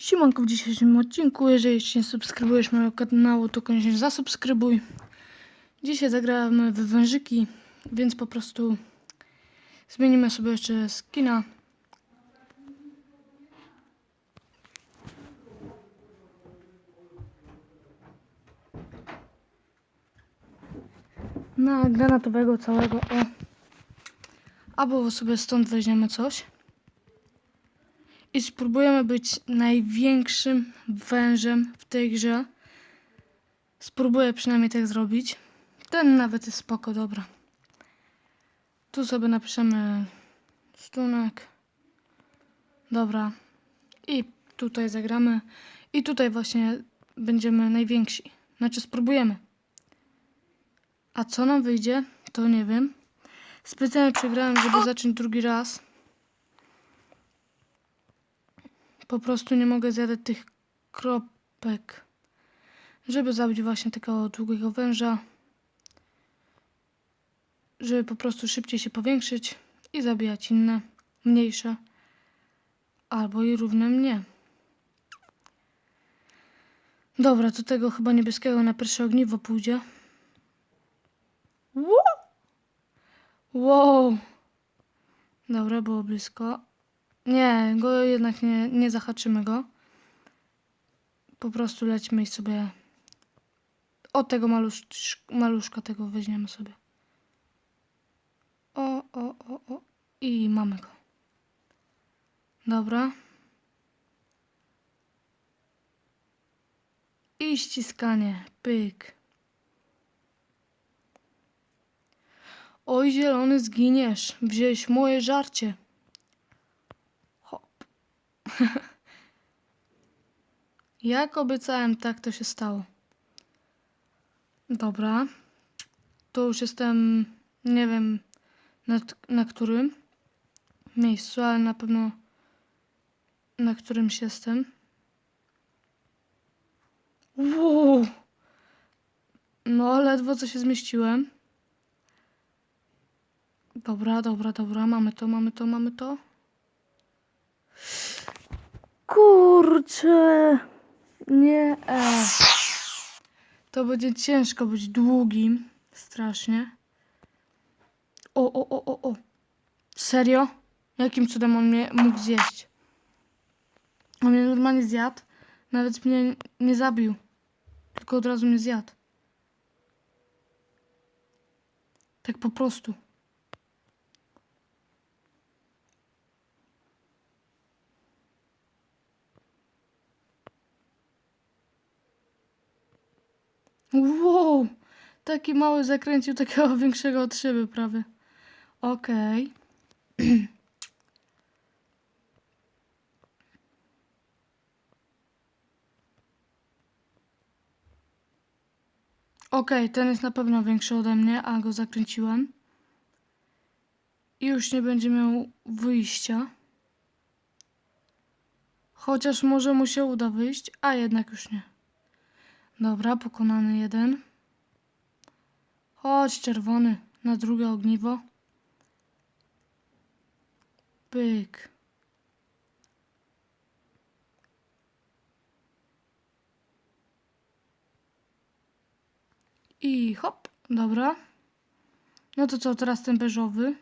Siemanko w dzisiejszym odcinku. Jeżeli jeszcze nie subskrybujesz mojego kanału, to koniecznie zasubskrybuj. Dzisiaj zagramy w wężyki, więc po prostu zmienimy sobie jeszcze skina. Na granatowego całego, o. Albo sobie stąd weźmiemy coś. I spróbujemy być największym wężem w tej grze. Spróbuję przynajmniej tak zrobić. Ten nawet jest spoko, dobra. Tu sobie napiszemy stunek. Dobra. I tutaj zagramy. I tutaj właśnie będziemy najwięksi. Znaczy spróbujemy. A co nam wyjdzie, to nie wiem. Specjalnie przegrałem, żeby zacząć drugi raz. Po prostu nie mogę zjadać tych kropek, żeby zabić właśnie takiego długiego węża, żeby po prostu szybciej się powiększyć i zabijać inne, mniejsze, albo i równe mnie. Dobra, to tego chyba niebieskiego na pierwsze ogniwo pójdzie. Wow! Dobra, było blisko. Nie, go jednak nie, nie zahaczymy go. Po prostu lećmy i sobie od tego malusz, maluszka tego weźmiemy sobie. O, o, o, o. I mamy go. Dobra. I ściskanie. Pyk. Oj, zielony, zginiesz. Wziąłeś moje żarcie. Jak obiecałem, tak to się stało. Dobra. To już jestem, nie wiem na, na którym miejscu, ale na pewno na którymś jestem. Wow. No, ledwo co się zmieściłem. Dobra, dobra, dobra, mamy to, mamy to, mamy to. Kurczę. Nie. E. To będzie ciężko być długim. Strasznie. O, o, o, o, o. Serio? Jakim cudem on mnie mógł zjeść? On mnie normalnie zjadł. Nawet mnie nie zabił. Tylko od razu mnie zjadł. Tak po prostu. Wow! Taki mały zakręcił takiego większego od szyby prawie. Okej. Okej, ten jest na pewno większy ode mnie, a go zakręciłem. I już nie będzie miał wyjścia. Chociaż może mu się uda wyjść, a jednak już nie. Dobra, pokonany jeden. Chodź, czerwony, na drugie ogniwo. Pyk. I hop, dobra. No to co, teraz ten beżowy.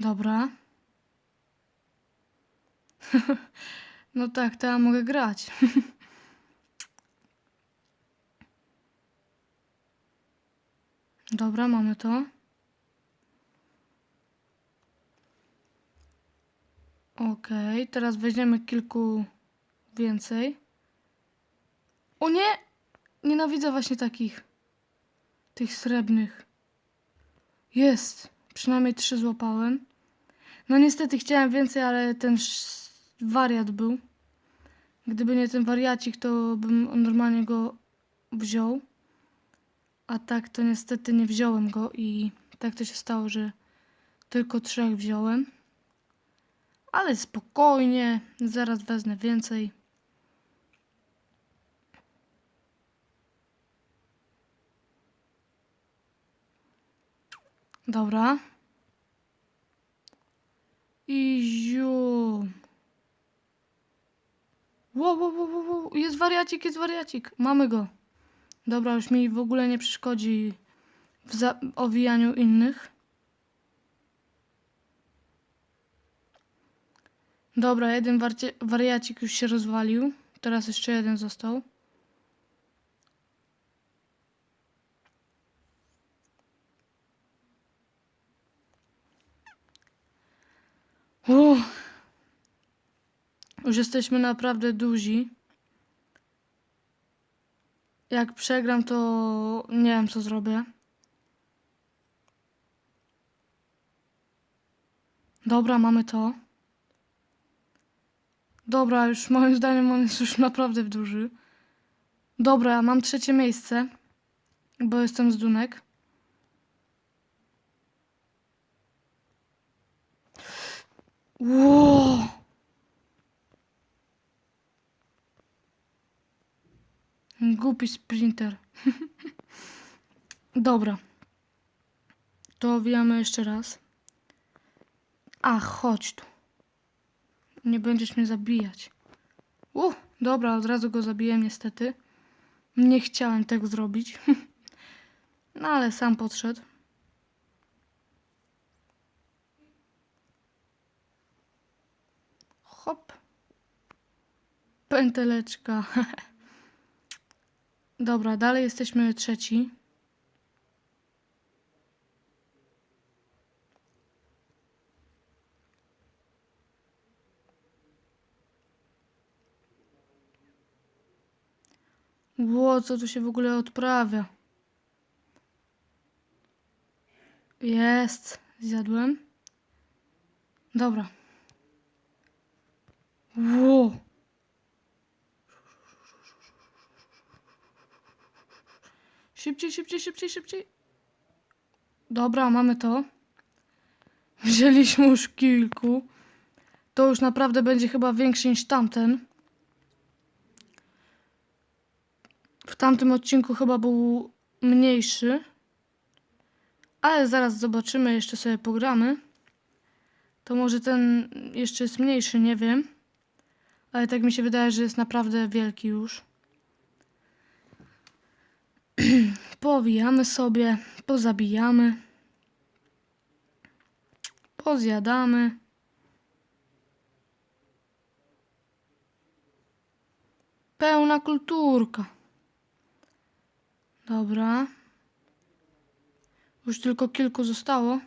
Dobra. No tak, teraz mogę grać. Dobra, mamy to. Okej, teraz weźmiemy kilku więcej. O nie! Nienawidzę właśnie takich. Tych srebrnych. Jest! Przynajmniej trzy złapałem. No niestety chciałem więcej, ale ten wariat był. Gdyby nie ten wariacik, to bym normalnie go wziął. A tak to niestety nie wziąłem go i tak to się stało, że tylko trzech wziąłem. Ale spokojnie, zaraz wezmę więcej. Dobra. Wow, wow, wow, wow, wow. Jest wariacik, jest wariacik. Mamy go. Dobra, już mi w ogóle nie przeszkodzi w owijaniu innych. Dobra, jeden wariacik już się rozwalił. Teraz jeszcze jeden został. Uff. Już jesteśmy naprawdę duzi. Jak przegram, to nie wiem, co zrobię. Dobra, mamy to. Dobra, już moim zdaniem on jest już naprawdę duży. Dobra, mam trzecie miejsce, bo jestem z Dunek. Wow. Głupi sprinter. Dobra. To wijamy jeszcze raz. A, chodź tu. Nie będziesz mnie zabijać. U, dobra, od razu go zabiłem niestety. Nie chciałem tego zrobić. No ale sam podszedł. Hop. Pęteleczka. Dobra, dalej jesteśmy trzeci. Ło, co tu się w ogóle odprawia? Jest, zjadłem. Dobra. Ło. Szybciej, szybciej, szybciej, szybciej. Dobra, mamy to. Wzięliśmy już kilku. To już naprawdę będzie chyba większy niż tamten. W tamtym odcinku chyba był mniejszy. Ale zaraz zobaczymy, jeszcze sobie pogramy. To może ten jeszcze jest mniejszy, nie wiem. Ale tak mi się wydaje, że jest naprawdę wielki już. Powijamy sobie, pozabijamy, pozjadamy. Pełna kulturka. Dobra. Już tylko kilku zostało.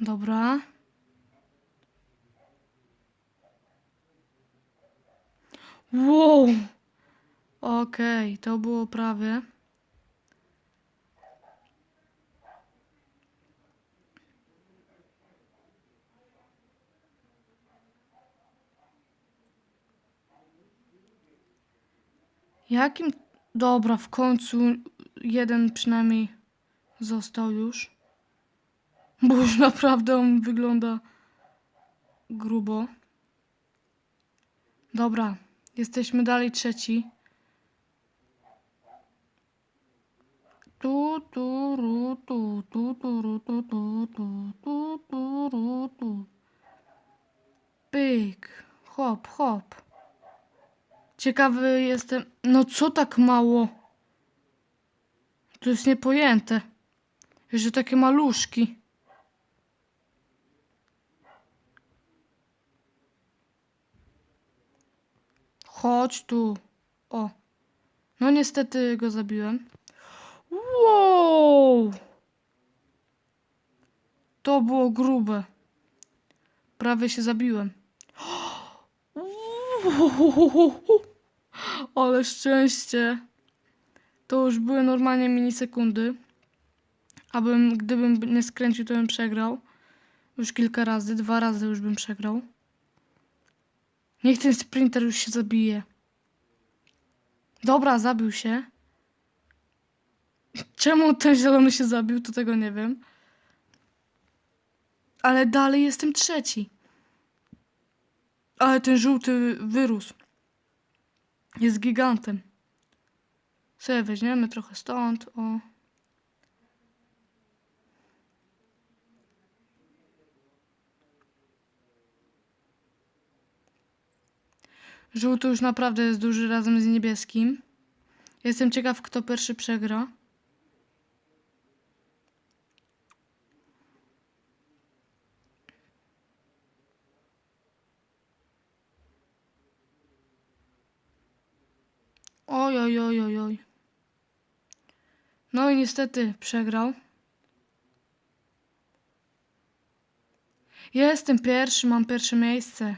Dobra. Wow. Okej, to było prawie. Jakim... Dobra, w końcu jeden przynajmniej został już. Bo już naprawdę on wygląda grubo. Dobra, jesteśmy dalej trzeci. Tu, tu, tu. Pyk, hop, hop. Ciekawy jestem. No co tak mało? To jest niepojęte. Że takie maluszki. Chodź tu. O. No niestety go zabiłem. Wow! To było grube. Prawie się zabiłem. Ale szczęście. To już były normalnie minisekundy. Abym, gdybym nie skręcił, to bym przegrał. Już kilka razy, dwa razy już bym przegrał. Niech ten sprinter już się zabije. Dobra, zabił się. Czemu ten zielony się zabił, to tego nie wiem. Ale dalej jestem trzeci. Ale ten żółty wyrósł. Jest gigantem. Sobie weźmiemy trochę stąd, o. Żółty już naprawdę jest duży razem z niebieskim. Jestem ciekaw, kto pierwszy przegra. Oj, oj, oj, oj. No i niestety przegrał. Jestem pierwszy, mam pierwsze miejsce.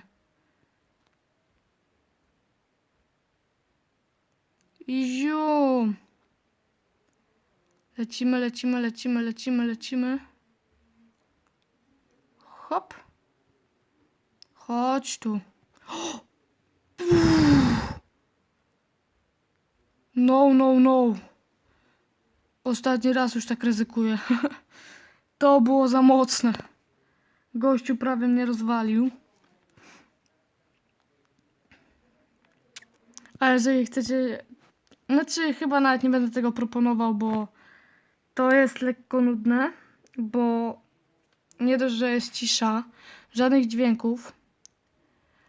I ziu. Lecimy, lecimy, lecimy, lecimy, lecimy. Hop. Chodź tu. No, no, no. Ostatni raz już tak ryzykuję. To było za mocne. Gościu prawie mnie rozwalił. A jeżeli chcecie. Znaczy, chyba nawet nie będę tego proponował, bo to jest lekko nudne, bo nie dość, że jest cisza, żadnych dźwięków,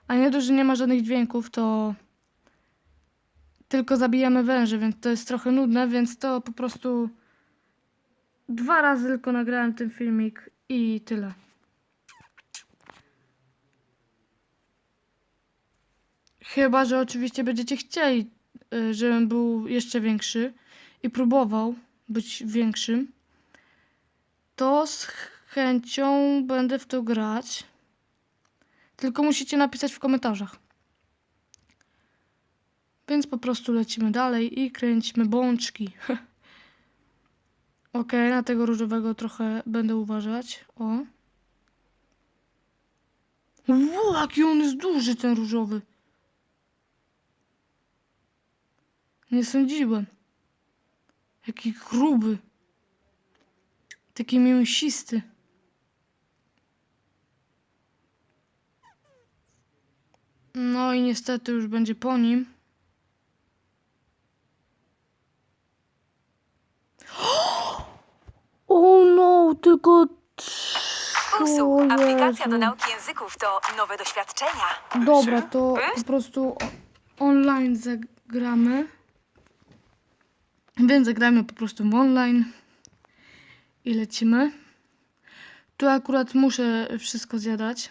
a nie dość, że nie ma żadnych dźwięków, to tylko zabijamy węże, więc to jest trochę nudne, więc to po prostu dwa razy tylko nagrałem ten filmik i tyle. Chyba, że oczywiście będziecie chcieli, y, żebym był jeszcze większy i próbował być większym, to z chęcią będę w to grać. Tylko musicie napisać w komentarzach. Więc po prostu lecimy dalej i kręćmy bączki. ok, na tego różowego trochę będę uważać. O. Wow, jaki on jest duży, ten różowy. Nie sądziłem. Jaki gruby. Taki mięsisty. No i niestety już będzie po nim. O no, tylko Usług. O Aplikacja do nauki języków to nowe doświadczenia. Dobra, to po prostu o- online zagramy. Więc zagramy po prostu w online i lecimy. Tu akurat muszę wszystko zjadać.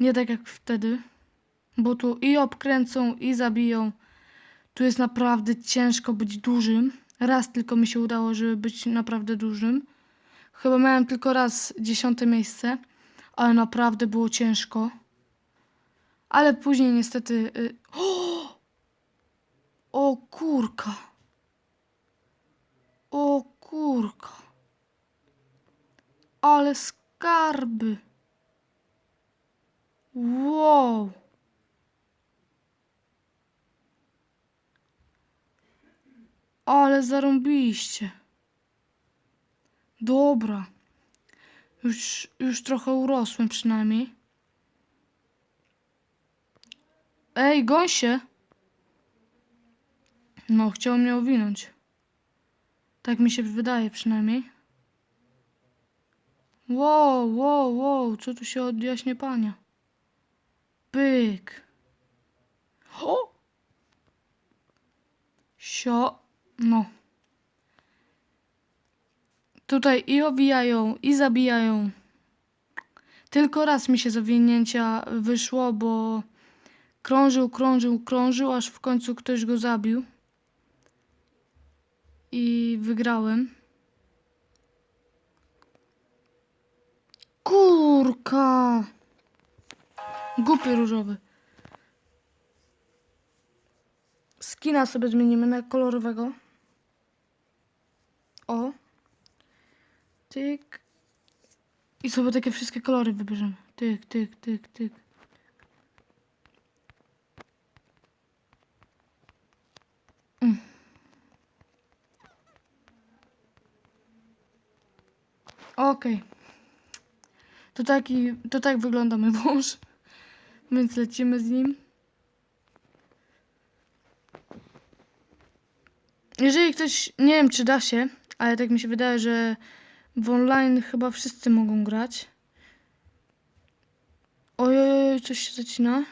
Nie tak jak wtedy, bo tu i obkręcą, i zabiją. Tu jest naprawdę ciężko być dużym. Raz tylko mi się udało, żeby być naprawdę dużym. Chyba miałem tylko raz dziesiąte miejsce, ale naprawdę było ciężko. Ale później niestety. Y... O! o kurka. O kurka. Ale skarby. Wow. Ale zarąbiście. Dobra. Już, już trochę urosłem przynajmniej. Ej, gąsie! No, chciał mnie owinąć. Tak mi się wydaje przynajmniej. Wow, wow, wow, co tu się odjaśnie pania? Pyk. O! Sio, no. Tutaj i owijają, i zabijają. Tylko raz mi się z owinięcia wyszło, bo krążył, krążył, krążył, aż w końcu ktoś go zabił. I wygrałem. Kurka! Głupi różowy. Skina sobie zmienimy na kolorowego. O. Tyk. I sobie takie wszystkie kolory wybierzemy. Tyk, tyk, tyk, tyk. Mm. Okej. To taki, to tak wygląda mój wąż. Więc lecimy z nim. Jeżeli ktoś, nie wiem czy da się, ale tak mi się wydaje, że w online chyba wszyscy mogą grać. Ojej, coś się zacina.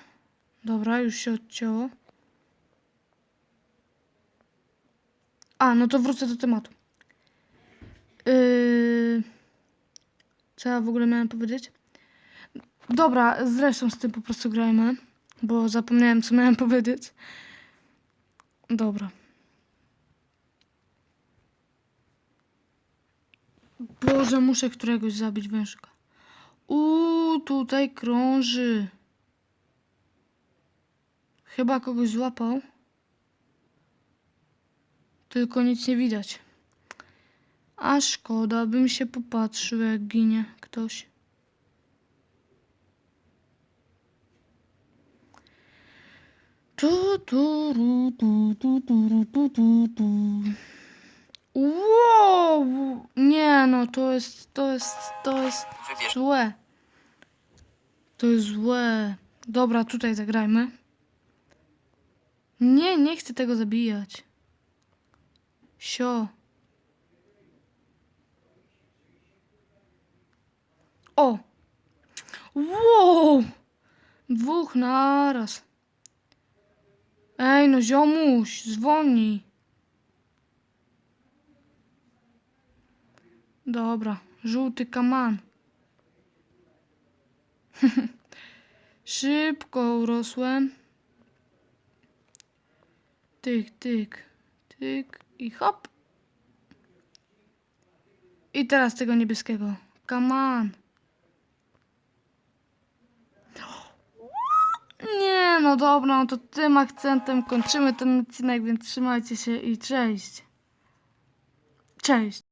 Dobra, już się odcięło. A, no to wrócę do tematu. Yy... Co ja w ogóle miałem powiedzieć? Dobra, zresztą z tym po prostu grajmy, bo zapomniałem, co miałem powiedzieć. Dobra. Boże, muszę któregoś zabić wężka. Uuu, tutaj krąży. Chyba kogoś złapał. Tylko nic nie widać. A szkoda, bym się popatrzył, jak ginie ktoś. Tu, tu, tu, tu, tu, ru, tu, tu, tu. Wow! Nie no, to jest, to jest, to jest Wybierz złe. To jest złe. Dobra, tutaj zagrajmy. Nie, nie chcę tego zabijać. Sio. O! Wow! Dwóch naraz. Ej, no ziomuś, zwolnij. Dobra, żółty kaman. Szybko urosłem. Tyk, tyk, tyk i hop. I teraz tego niebieskiego. On. Nie, no dobra, no to tym akcentem kończymy ten odcinek, więc trzymajcie się i cześć. Cześć.